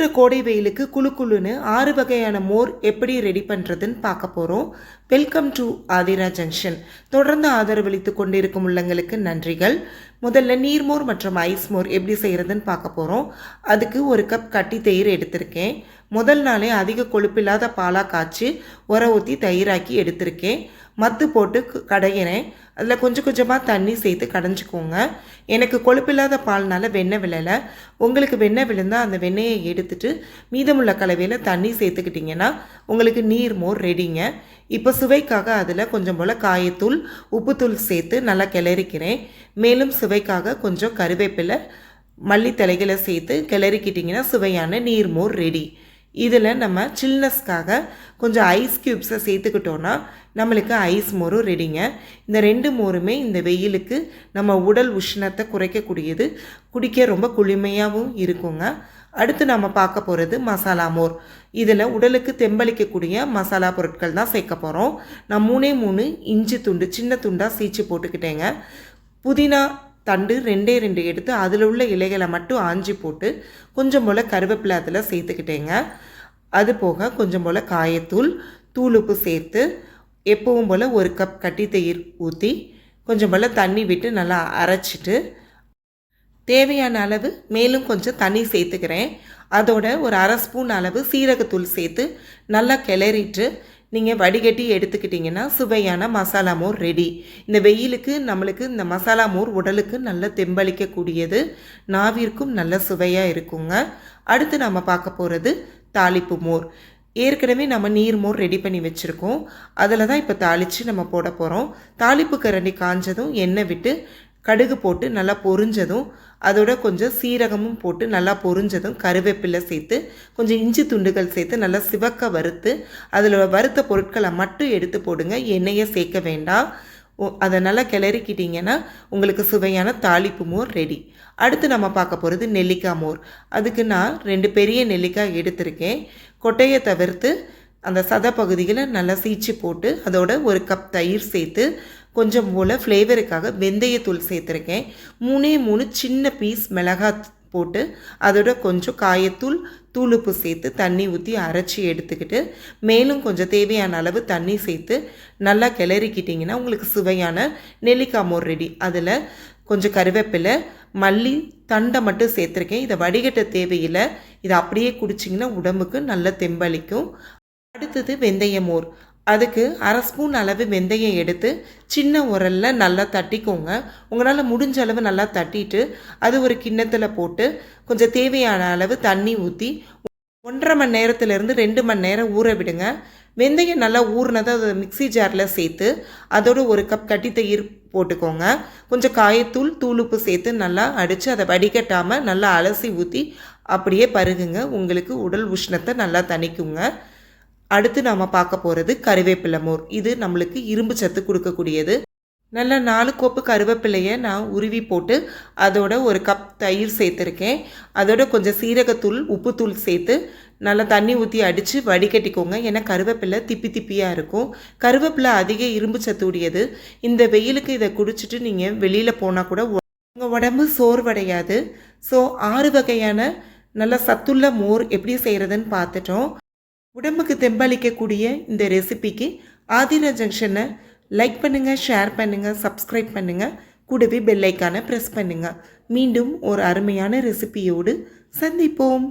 இருக்கிற கோடை வெயிலுக்கு குழு குழுன்னு ஆறு வகையான மோர் எப்படி ரெடி பண்ணுறதுன்னு பார்க்க போகிறோம் வெல்கம் டு ஆதிரா ஜங்ஷன் தொடர்ந்து ஆதரவளித்து கொண்டிருக்கும் உள்ளங்களுக்கு நன்றிகள். முதல்ல நீர்மோர் மற்றும் ஐஸ் மோர் எப்படி செய்கிறதுன்னு பார்க்க போகிறோம் அதுக்கு ஒரு கப் கட்டி தயிர் எடுத்திருக்கேன். முதல் நாளே அதிக கொழுப்பில்லாத பாலாக காய்ச்சி உர ஊற்றி தயிராக்கி எடுத்திருக்கேன். மத்து போட்டு கடையிறேன் அதில் கொஞ்சம் கொஞ்சமாக தண்ணி சேர்த்து கடைஞ்சிக்கோங்க. எனக்கு கொழுப்பில்லாத பால்னால வெண்ணெய் விழலை. உங்களுக்கு வெண்ணெய் விழுந்தால் அந்த வெண்ணெயை எடுத்துட்டு மீதமுள்ள கலவையில் தண்ணி சேர்த்துக்கிட்டிங்கன்னா உங்களுக்கு நீர் மோர் ரெடிங்க. இப்போ சுவைக்காக அதில் கொஞ்சம் போல் காயத்தூள் உப்புத்தூள் சேர்த்து நல்லா கிளறிக்கிறேன். மேலும் சுவை சுவைக்காக கொஞ்சம் கருவேப்பிலை மல்லித்தலைகளை சேர்த்து கிளறிக்கிட்டிங்கன்னா சுவையான நீர்மோர் ரெடி இதில் நம்ம சில்னஸ்க்காக கொஞ்சம் ஐஸ் க்யூப்ஸை சேர்த்துக்கிட்டோன்னா நம்மளுக்கு ஐஸ் மோரும் ரெடிங்க இந்த ரெண்டு மோருமே இந்த வெயிலுக்கு நம்ம உடல் உஷ்ணத்தை குறைக்கக்கூடியது குடிக்க ரொம்ப குளிமையாகவும் இருக்குங்க. அடுத்து நம்ம பார்க்க போகிறது மசாலா மோர். இதில் உடலுக்கு தெம்பளிக்கக்கூடிய மசாலா பொருட்கள் தான் சேர்க்க போகிறோம் நான் மூணே மூணு இஞ்சி துண்டு சின்ன துண்டாக சீச்சு போட்டுக்கிட்டேங்க. புதினா தண்டு ரெண்டே ரெண்டு எடுத்து அதில் உள்ள இலைகளை மட்டும் ஆஞ்சி போட்டு கொஞ்சம் போல் கருவேப்பிலை அதில் சேர்த்துக்கிட்டேங்க. அது போக கொஞ்சம் போல் காயத்தூள் தூளுப்பு சேர்த்து எப்பவும் போல் ஒரு கப் கட்டி தயிர் ஊற்றி கொஞ்சம் போல் தண்ணி விட்டு நல்லா அரைச்சிட்டு தேவையான அளவு மேலும் கொஞ்சம் தண்ணி சேர்த்துக்கிறேன். அதோட ஒரு அரை ஸ்பூன் அளவு சீரகத்தூள் சேர்த்து நல்லா கிளறிட்டு நீங்கள் வடிகட்டி எடுத்துக்கிட்டிங்கன்னா சுவையான மசாலா மோர் ரெடி இந்த வெயிலுக்கு நம்மளுக்கு இந்த மசாலா மோர் உடலுக்கு நல்ல தெம்பளிக்கக்கூடியது. நாவிற்கும் நல்ல சுவையாக இருக்குங்க. அடுத்து நம்ம பார்க்க போகிறது தாளிப்பு மோர். ஏற்கனவே நம்ம நீர் மோர் ரெடி பண்ணி வச்சுருக்கோம். அதில் தான் இப்போ தாளித்து நம்ம போட போகிறோம் தாளிப்பு கரண்டி காஞ்சதும் எண்ணெய் விட்டு கடுகு போட்டு நல்லா பொரிஞ்சதும் அதோட கொஞ்சம் சீரகமும் போட்டு நல்லா பொரிஞ்சதும் கருவேப்பிலை சேர்த்து கொஞ்சம் இஞ்சி துண்டுகள் சேர்த்து நல்லா சிவக்க வறுத்து அதில் வறுத்த பொருட்களை மட்டும் எடுத்து போடுங்க. எண்ணெயை சேர்க்க வேண்டாம். அதை நல்லா கிளறிக்கிட்டிங்கன்னா உங்களுக்கு சுவையான தாளிப்பு மோர் ரெடி அடுத்து நம்ம பார்க்க போகிறது நெல்லிக்காய் மோர். அதுக்கு நான் ரெண்டு பெரிய நெல்லிக்காய் எடுத்திருக்கேன். கொட்டையை தவிர்த்து அந்த சத பகுதிகளை நல்லா சீச்சு போட்டு அதோட ஒரு கப் தயிர் சேர்த்து கொஞ்சம் போல் ஃப்ளேவருக்காக வெந்தயத்தூள் சேர்த்துருக்கேன். மூணே மூணு சின்ன பீஸ் மிளகாய் போட்டு அதோட கொஞ்சம் காயத்தூள் தூளுப்பு சேர்த்து தண்ணி ஊற்றி அரைச்சி எடுத்துக்கிட்டு மேலும் கொஞ்சம் தேவையான அளவு தண்ணி சேர்த்து நல்லா கிளறிக்கிட்டிங்கன்னா உங்களுக்கு சுவையான நெல்லிக்காய் மோர் ரெடி அதில் கொஞ்சம் கருவேப்பிலை மல்லி தண்டை மட்டும் சேர்த்துருக்கேன். இதை வடிகட்ட தேவையில்லை. இதை அப்படியே குடிச்சிங்கன்னா உடம்புக்கு நல்ல தெம்பளிக்கும். அடுத்தது வெந்தய மோர். அதுக்கு அரை ஸ்பூன் அளவு வெந்தயம் எடுத்து சின்ன உரல்ல நல்லா தட்டிக்கோங்க. உங்களால் முடிஞ்ச அளவு நல்லா தட்டிட்டு அது ஒரு கிண்ணத்தில் போட்டு கொஞ்சம் தேவையான அளவு தண்ணி ஊற்றி ஒன்றரை மணி நேரத்துலேருந்து ரெண்டு மணி நேரம் ஊற விடுங்க. வெந்தயம் நல்லா ஊறினதை அதை மிக்ஸி ஜாரில் சேர்த்து அதோட ஒரு கப் கட்டி தயிர் போட்டுக்கோங்க. கொஞ்சம் காயத்தூள் தூளுப்பு சேர்த்து நல்லா அடித்து அதை வடிகட்டாமல் நல்லா அலசி ஊற்றி அப்படியே பருகுங்க. உங்களுக்கு உடல் உஷ்ணத்தை நல்லா தணிக்குங்க. அடுத்து நாம் பார்க்க போகிறது கருவேப்பிலை மோர். இது நம்மளுக்கு இரும்பு சத்து கொடுக்கக்கூடியது. நல்ல நாலு கோப்பு கருவேப்பிலையை நான் உருவி போட்டு அதோட ஒரு கப் தயிர் சேர்த்துருக்கேன். அதோட கொஞ்சம் சீரகத்தூள் உப்புத்தூள் சேர்த்து நல்லா தண்ணி ஊற்றி அடித்து வடிகட்டிக்கோங்க. ஏன்னா கருவேப்பிலை திப்பி திப்பியாக இருக்கும். கருவேப்பிலை அதிக இரும்பு சத்து உடையது. இந்த வெயிலுக்கு இதை குடிச்சிட்டு நீங்கள் வெளியில் போனால் கூட உங்கள் உடம்பு சோர்வடையாது. ஸோ ஆறு வகையான நல்ல சத்துள்ள மோர் எப்படி செய்கிறதுன்னு பார்த்துட்டோம். உடம்புக்கு தெம்பளிக்கக்கூடிய இந்த ரெசிபிக்கு ஆதிரா ஜங்ஷனை லைக் பண்ணுங்கள் ஷேர் பண்ணுங்கள் சப்ஸ்கிரைப் பண்ணுங்கள் கூடவே பெல்லைக்கான ப்ரெஸ் பண்ணுங்கள் மீண்டும் ஒரு அருமையான ரெசிபியோடு சந்திப்போம்.